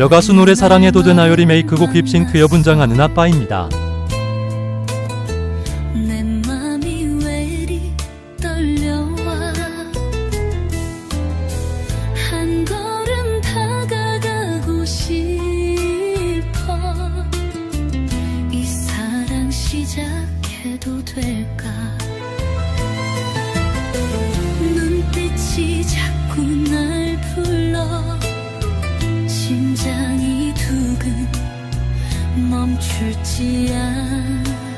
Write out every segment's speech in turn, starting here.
여가수 노래 사랑해도 되나요 리메이크곡 립싱크여 분장하는 아빠입니다. 시작해도 될까 멈추지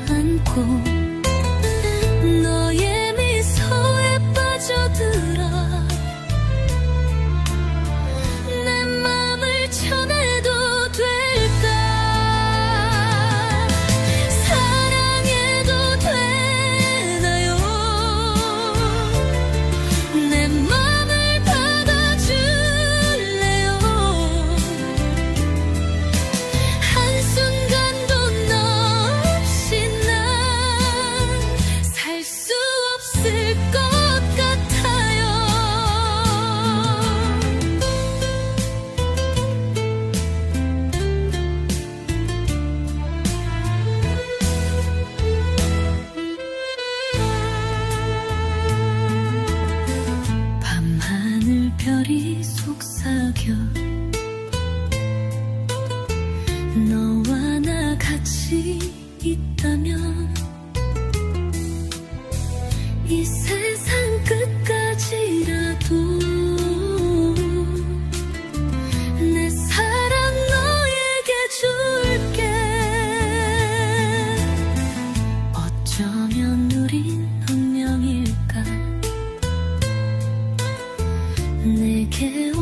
않고 별이 속삭여 너와 나 같이 있다면 이 세상 끝까지라도 어쩌면 우린 운명일까? 내게